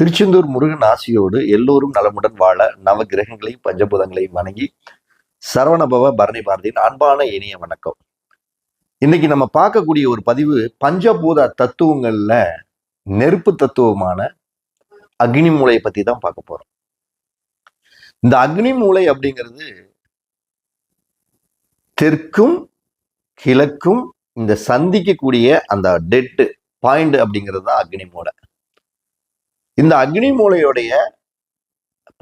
திருச்செந்தூர் முருகன் ஆசியோடு எல்லோரும் நலமுடன் வாழ நவ கிரகங்களையும் பஞ்சபூதங்களையும் வணங்கி சரவணபவ பரணி பாரதியின் அன்பான இனிய வணக்கம். இன்னைக்கு நம்ம பார்க்கக்கூடிய ஒரு பதிவு பஞ்சபூத தத்துவங்கள்ல நெருப்பு தத்துவமான அக்னி மூளையை பத்தி தான் பார்க்க போறோம். இந்த அக்னி மூளை அப்படிங்கிறது தெற்கும் கிழக்கும் இந்த சந்திக்கக்கூடிய அந்த டெட்டு பாயிண்ட் அப்படிங்கிறது தான் அக்னி மூளை. இந்த அக்னி மூலையுடைய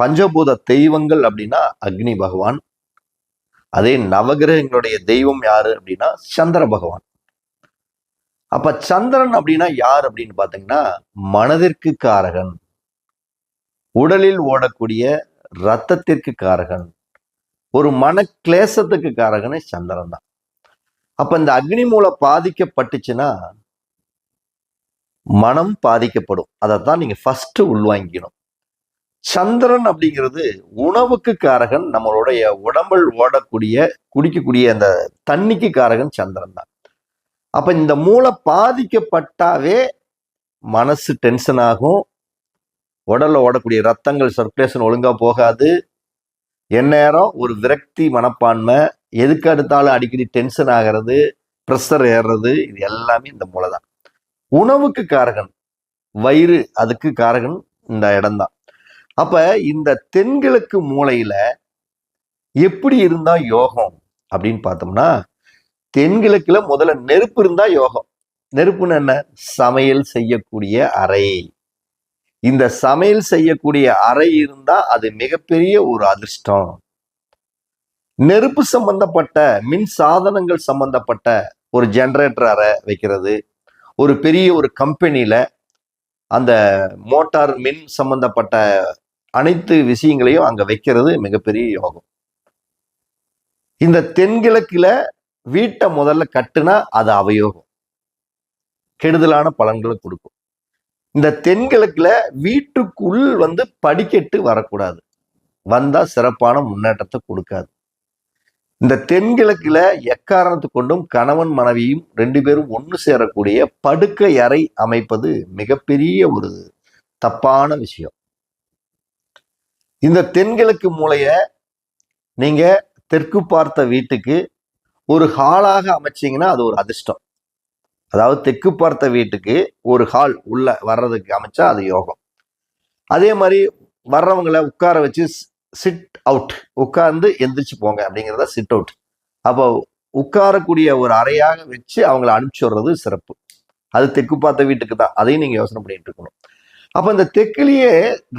பஞ்சபூத தெய்வங்கள் அப்படின்னா அக்னி பகவான். அதே நவகிரகங்களுடைய தெய்வம் யாரு அப்படின்னா சந்திர பகவான். அப்ப சந்திரன் அப்படின்னா யார் அப்படின்னு பாத்தீங்கன்னா மனதிற்கு காரகன் உடலில் ஓடக்கூடிய ரத்தத்திற்கு காரகன் ஒரு மன கிளேசத்துக்கு காரகனே சந்திரன் தான். அப்ப இந்த அக்னி மூலை பாதிக்கப்பட்டுச்சுன்னா மனம் பாதிக்கப்படும். அதை தான் நீங்கள் ஃபஸ்ட்டு உள்வாங்கிக்கணும். சந்திரன் அப்படிங்கிறது உணவுக்கு காரகன் நம்மளுடைய உடம்பில் ஓடக்கூடிய குடிக்கக்கூடிய அந்த தண்ணிக்கு காரகன் சந்திரன் தான். அப்போ இந்த மூளை பாதிக்கப்பட்டாவே மனசு டென்ஷன் ஆகும். உடலில் ஓடக்கூடிய ரத்தங்கள் சர்க்குலேஷன் ஒழுங்காக போகாது. எந்நேரம் ஒரு விரக்தி மனப்பான்மை எதுக்கு அடுத்தாலும் அடிக்கடி டென்ஷன் ஆகிறது ப்ரெஷர் ஏறுறது இது எல்லாமே இந்த மூளை தான். உணவுக்கு காரகன். வயிறு அதுக்கு காரகன் இந்த இடம்தான். அப்ப இந்த தென்கிழக்கு மூலையில எப்படி இருந்தா யோகம் அப்படின்னு பார்த்தோம்னா தென்கிழக்குல முதல்ல நெருப்பு இருந்தா யோகம். நெருப்புன்னு என்ன? சமையல் செய்யக்கூடிய அறை. இந்த சமையல் செய்யக்கூடிய அறை இருந்தா அது மிகப்பெரிய ஒரு அதிர்ஷ்டம். நெருப்பு சம்பந்தப்பட்ட மின் சாதனங்கள் சம்பந்தப்பட்ட ஒரு ஜெனரேட்டர் அறை வைக்கிறது. ஒரு பெரிய ஒரு கம்பெனியில் அந்த மோட்டார் மின் சம்பந்தப்பட்ட அனைத்து விஷயங்களையும் அங்கே வைக்கிறது மிகப்பெரிய யோகம். இந்த தென்கிழக்கில் வீட்டை முதல்ல கட்டுனா அது அவயோகம். கெடுதலான பலன்களை கொடுக்கும். இந்த தென்கிழக்கில் வீட்டுக்குள் வந்து படிக்கட்டு வரக்கூடாது. வந்தால் சிறப்பான முன்னேற்றத்தை கொடுக்காது. இந்த தென்கிழக்கில் எக்காரணத்து கொண்டும் கணவன் மனைவியும் ரெண்டு பேரும் ஒன்று சேரக்கூடிய படுக்கை அறை அமைப்பது மிகப்பெரிய ஒரு தப்பான விஷயம். இந்த தென்கிழக்கு மூலைய நீங்க தெற்கு பார்த்த வீட்டுக்கு ஒரு ஹாலாக அமைச்சீங்கன்னா அது ஒரு அதிர்ஷ்டம். அதாவது தெற்கு பார்த்த வீட்டுக்கு ஒரு ஹால் உள்ள வர்றதுக்கு அமைச்சா அது யோகம். அதே மாதிரி வர்றவங்களை உட்கார வச்சு சிட் அவுட் உட்கார்ந்து எந்திரிச்சு போங்க அப்படிங்கிறத சிட் அவுட் அப்போ உட்காரக்கூடிய ஒரு அறையாக வச்சு அவங்கள அனுப்பிச்சி விடுறது சிறப்பு. அது தெற்கு பார்த்த வீட்டுக்கு தான். அதையும் நீங்கள் யோசனை பண்ணிட்டு இருக்கணும். அப்போ இந்த தெற்குலேயே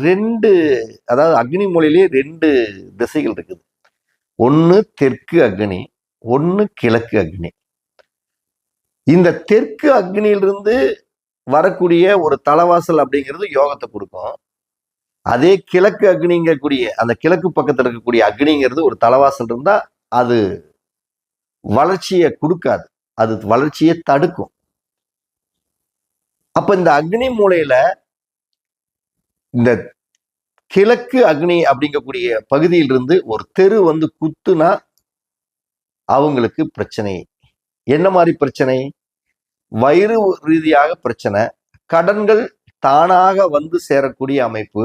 ரெண்டு அதாவது அக்னி மூலையிலேயே ரெண்டு திசைகள் இருக்குது. ஒன்று தெற்கு அக்னி ஒன்று கிழக்கு அக்னி. இந்த தெற்கு அக்னியிலிருந்து வரக்கூடிய ஒரு தலைவாசல் அப்படிங்கிறது யோகத்தை கொடுக்கும். அதே கிழக்கு அக்னிங்கக்கூடிய அந்த கிழக்கு பக்கத்தில் இருக்கக்கூடிய அக்னிங்கிறது ஒரு தலைவாசல் இருந்தால் அது வளர்ச்சியை கொடுக்காது. அது வளர்ச்சியை தடுக்கும். அப்ப இந்த அக்னி மூலையில இந்த கிழக்கு அக்னி அப்படிங்கக்கூடிய பகுதியிலிருந்து ஒரு தெரு வந்து குத்துனா அவங்களுக்கு பிரச்சனை. என்ன மாதிரி பிரச்சனை? வயிறு ரீதியாக பிரச்சனை. கடன்கள் தானாக வந்து சேரக்கூடிய அமைப்பு.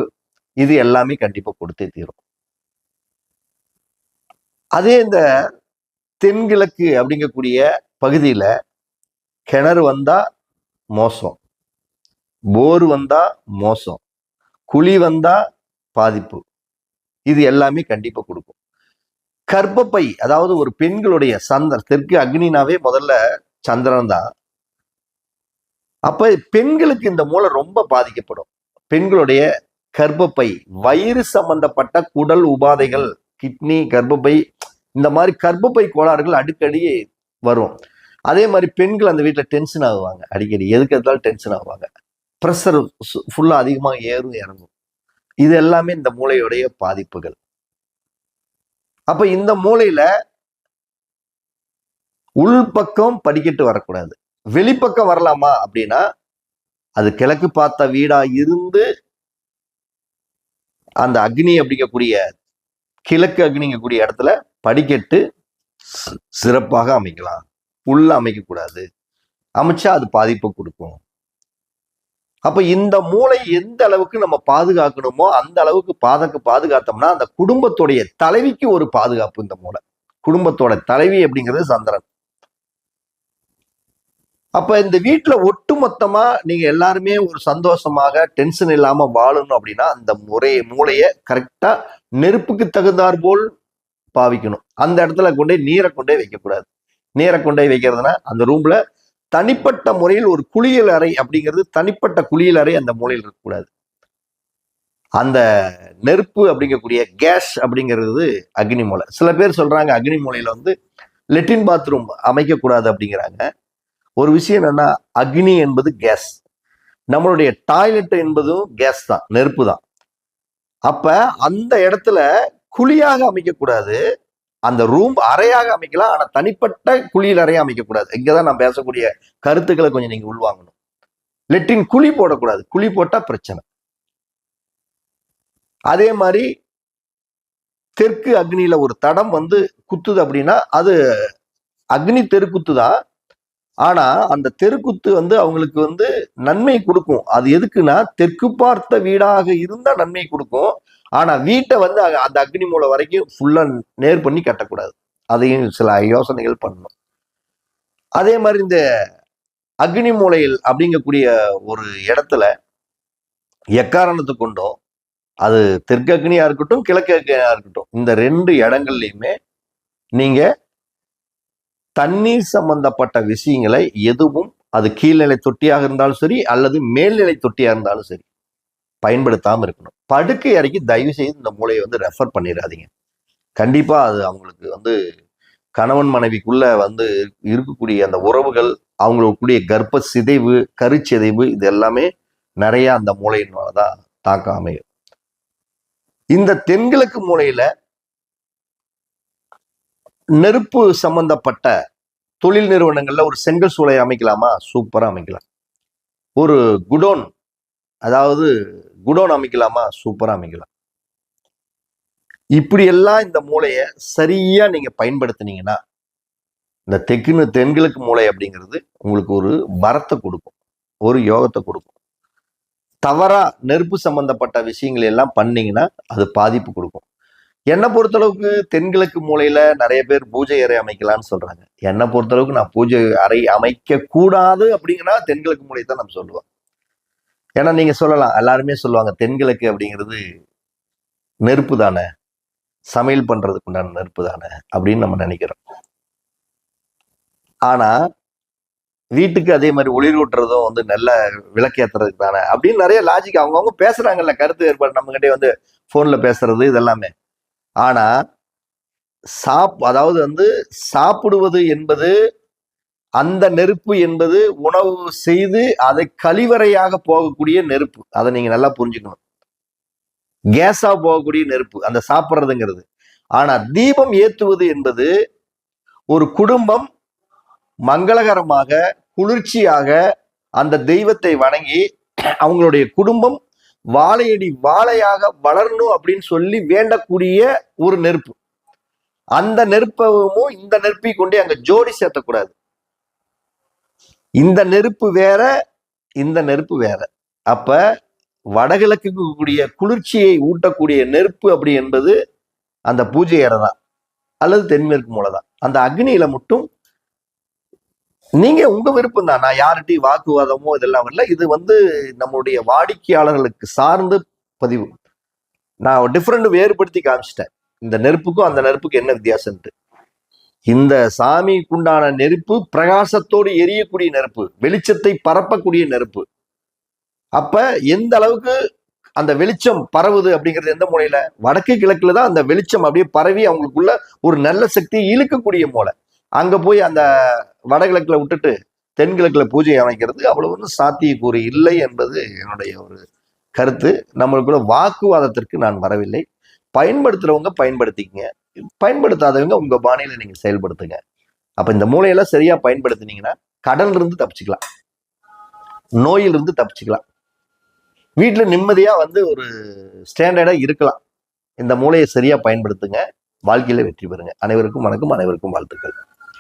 இது எல்லாமே கண்டிப்பா கொடுத்தே தீரும். அதே இந்த தென்கிழக்கு அப்படிங்கக்கூடிய பகுதியில கிணறு வந்தா மோசம். போர் வந்தா மோசம். குழி வந்தா பாதிப்பு. இது எல்லாமே கண்டிப்பா கொடுக்கும். கர்ப்பப்பை அதாவது ஒரு பெண்களுடைய சந்தர் தெற்கு அக்னினாவே முதல்ல சந்திரன் தான். அப்ப பெண்களுக்கு இந்த மூளை ரொம்ப பாதிக்கப்படும். பெண்களுடைய கர்ப்பப்பை வயிறு சம்பந்தப்பட்ட குடல் உபாதைகள் கிட்னி கர்ப்பப்பை இந்த மாதிரி கர்ப்பப்பை கோளாறுகள் அடிக்கடி வரும். அதே மாதிரி பெண்கள் அந்த வீட்டில் டென்ஷன் ஆகுவாங்க. அடிக்கடி எதுக்கு எடுத்தாலும் டென்ஷன் ஆகுவாங்க. ப்ரெஷர் ஃபுல்லாக அதிகமாக ஏறும் இறங்கும். இது எல்லாமே இந்த மூளையுடைய பாதிப்புகள். அப்ப இந்த மூளையில் உள்பக்கம் படிக்கட்டு வரக்கூடாது. வெளிப்பக்கம் வரலாமா அப்படின்னா அது கிழக்கு பார்த்த வீடா இருந்து அந்த அக்னி அப்படிங்கக்கூடிய கிழக்கு அக்னிங்கக்கூடிய இடத்துல படிக்கட்டு சிறப்பாக அமைக்கலாம். உள்ள அமைக்கக்கூடாது. அமைச்சா அது பாதிப்பை கொடுக்கும். அப்ப இந்த மூளை எந்த அளவுக்கு நம்ம பாதுகாக்கணுமோ அந்த அளவுக்கு பாதக்கு பாதுகாத்தோம்னா அந்த குடும்பத்துடைய தலைவிக்கு ஒரு பாதுகாப்பு இந்த மூளை. குடும்பத்தோட தலைவி அப்படிங்கிறது சந்திரன். அப்ப இந்த வீட்டுல ஒட்டுமொத்தமா நீங்க எல்லாருமே ஒரு சந்தோஷமாக டென்ஷன் இல்லாம வாழணும் அப்படின்னா அந்த முறைய மூளைய கரெக்டா நெருப்புக்கு தகுந்தாற் போல் பாவிக்கணும். அந்த இடத்துல கொண்டே நீரை கொண்டே வைக்கக்கூடாது. நீரை கொண்டே வைக்கிறதுனா அந்த ரூம்ல தனிப்பட்ட முறையில் ஒரு குளியல் அறை அப்படிங்கிறது தனிப்பட்ட குளியல் அறை அந்த மூலையில் இருக்கக்கூடாது. அந்த நெருப்பு அப்படிங்கக்கூடிய கேஸ் அப்படிங்கிறது அக்னி மூலை சில பேர் சொல்றாங்க அக்னி மூலையில வந்து லெட்டின் பாத்ரூம் அமைக்கக்கூடாது அப்படிங்கிறாங்க. ஒரு விஷயம் என்னன்னா அக்னி என்பது கேஸ் நம்மளுடைய டாய்லெட் என்பதும் கேஸ் தான் நெருப்பு தான். அப்ப அந்த இடத்துல குழியாக அமைக்கக்கூடாது. அந்த ரூம் அறையாக அமைக்கலாம். ஆனா தனிப்பட்ட குழியில் அறைய அமைக்கக்கூடாது. இங்கதான் நான் பேசக்கூடிய கருத்துக்களை கொஞ்சம் நீங்க உள்வாங்கணும். லெட்டின் குழி போடக்கூடாது. குழி போட்டா பிரச்சனை. அதே மாதிரி தெற்கு அக்னியில ஒரு தடம் வந்து குத்துது அப்படின்னா அது அக்னி தெருக்குத்து தான் ஆனா அந்த தெருக்குத்து வந்து அவங்களுக்கு வந்து நன்மை கொடுக்கும். அது எதுக்குன்னா தெற்கு பார்த்த வீடாக இருந்தா நன்மை கொடுக்கும். ஆனா வீட்டை வந்து அந்த அக்னி மூலை வரைக்கும் ஃபுல்லா நேர் பண்ணி கட்டக்கூடாது. அதையும் சில யோசனைகள் பண்ணணும். அதே மாதிரி இந்த அக்னி மூலையில் அப்படிங்கக்கூடிய ஒரு இடத்துல எக்காரணத்தை கொண்டும் அது தெற்கு அக்னியா இருக்கட்டும் கிழக்கு அக்னியா இருக்கட்டும் இந்த ரெண்டு இடங்கள்லையுமே நீங்க தண்ணீர் சம்பந்தப்பட்ட விஷயங்களை எதுவும் அது கீழ்நிலை தொட்டியாக இருந்தாலும் சரி அல்லது மேல்நிலை தொட்டியாக இருந்தாலும் சரி பயன்படுத்தாமல் இருக்கணும். படுக்கை அறைக்கு தயவு செய்து இந்த மூளையை வந்து ரெஃபர் பண்ணிடாதீங்க. கண்டிப்பா அது அவங்களுக்கு வந்து கணவன் மனைவிக்குள்ள வந்து இருக்கக்கூடிய அந்த உறவுகள் அவங்களுக்குரிய கர்ப்ப சிதைவு கருச்சிதைவு இது எல்லாமே நிறைய அந்த மூளையினாலதான் தாக்க அமையும். இந்த தென்கிழக்கு மூலையில நெருப்பு சம்பந்தப்பட்ட தொழில் நிறுவனங்களில் ஒரு செங்கல் சூளை அமைக்கலாமா? சூப்பராக அமைக்கலாம். ஒரு குடோன் அதாவது குடோன் அமைக்கலாமா? சூப்பராக அமைக்கலாம். இப்படியெல்லாம் இந்த மூளையை சரியாக நீங்கள் பயன்படுத்தினீங்கன்னா இந்த தெக்குன்னு தென்கிழக்கு மூளை அப்படிங்கிறது உங்களுக்கு ஒரு வரத்தை கொடுக்கும். ஒரு யோகத்தை கொடுக்கும். தவறாக நெருப்பு சம்பந்தப்பட்ட விஷயங்கள் எல்லாம் பண்ணீங்கன்னா அது பாதிப்பு கொடுக்கும். என்னை பொறுத்தளவுக்கு தென்கிழக்கு மூலையில நிறைய பேர் பூஜை அறை அமைக்கலாம்னு சொல்றாங்க. என்னை பொறுத்தளவுக்கு நான் பூஜை அறை அமைக்க கூடாது அப்படிங்கன்னா தென்கிழக்கு மூலையை தான் நம்ம சொல்லுவோம். ஏன்னா நீங்க சொல்லலாம். எல்லாருமே சொல்லுவாங்க தென்கிழக்கு அப்படிங்கிறது நெருப்பு தானே? சமையல் பண்றதுக்கு உண்டான நெருப்பு தானே? அப்படின்னு நம்ம நினைக்கிறோம். ஆனா வீட்டுக்கு அதே மாதிரி ஒளிர் ஊட்டுறதும் வந்து நல்ல விளக்கேத்துறதுக்கு தானே? அப்படின்னு நிறைய லாஜிக் அவங்கவுங்க பேசுறாங்கல்ல கருத்து ஏற்பாடு நம்மகிட்டே வந்து ஃபோனில் பேசுறது இதெல்லாமே. ஆனால் சாப் அதாவது வந்து சாப்பிடுவது என்பது அந்த நெருப்பு என்பது உணவு செய்து அதை கழிவறையாக போகக்கூடிய நெருப்பு. அதை நீங்க நல்லா புரிஞ்சுக்கணும். கேஸாக போகக்கூடிய நெருப்பு அந்த சாப்பிட்றதுங்கிறது. ஆனால் தீபம் ஏற்றுவது என்பது ஒரு குடும்பம் மங்களகரமாக குளிர்ச்சியாக அந்த தெய்வத்தை வணங்கி அவங்களுடைய குடும்பம் வாழையடி வாழையாக வளரணும் அப்படின்னு சொல்லி வேண்டக்கூடிய ஒரு நெருப்பு. அந்த நெருப்பமும் இந்த நெருப்பை கொண்டு அங்க ஜோடி சேர்த்தக்கூடாது. இந்த நெருப்பு வேற இந்த நெருப்பு வேற. அப்ப வடகிழக்கு கூடிய குளிர்ச்சியை ஊட்டக்கூடிய நெருப்பு அப்படி என்பது அந்த பூஜை அறை தான் அல்லது தென்மேற்கு மூலம் தான் அந்த அக்னியில மட்டும் நீங்க உங்க விருப்பம் தான். நான் யார்கிட்டையும் வாக்குவாதமோ இதெல்லாம் வரல. இது வந்து நம்மளுடைய வாடிக்கையாளர்களுக்கு சார்ந்து பதிவு. நான் டிஃப்ரெண்ட் வேறுபடுத்தி காமிச்சிட்டேன். இந்த நெருப்புக்கும் அந்த நெருப்புக்கும் என்ன வித்தியாசம்ட்டு இந்த சாமிக்குண்டான நெருப்பு பிரகாசத்தோடு எரியக்கூடிய நெருப்பு வெளிச்சத்தை பரப்பக்கூடிய நெருப்பு. அப்ப எந்த அளவுக்கு அந்த வெளிச்சம் பரவுது அப்படிங்கிறது எந்த மூலையில? வடக்கு கிழக்குல தான் அந்த வெளிச்சம் அப்படியே பரவி அவங்களுக்குள்ள ஒரு நல்ல சக்தியை இழுக்கக்கூடிய மூலை. அங்க போய் அந்த வடகிழக்கில் விட்டுட்டு தென்கிழக்கில் பூஜை அமைக்கிறது அவ்வளவு ஒன்றும் சாத்தியக்கூறு இல்லை என்பது என்னுடைய ஒரு கருத்து. நம்மளுக்குள்ள வாக்குவாதத்திற்கு நான் வரவில்லை. பயன்படுத்துகிறவங்க பயன்படுத்திக்கங்க. பயன்படுத்தாதவங்க உங்கள் பாணியில் நீங்கள் செயல்படுத்துங்க. அப்போ இந்த மூளையெல்லாம் சரியாக பயன்படுத்தினீங்கன்னா கடலிருந்து தப்பிச்சுக்கலாம். நோயிலிருந்து தப்பிச்சுக்கலாம். வீட்டில் நிம்மதியாக வந்து ஒரு ஸ்டாண்டர்டாக இருக்கலாம். இந்த மூளையை சரியாக பயன்படுத்துங்க. வாழ்க்கையில் வெற்றி பெறுங்க. அனைவருக்கும் வணக்கம். அனைவருக்கும் வாழ்த்துக்கள்.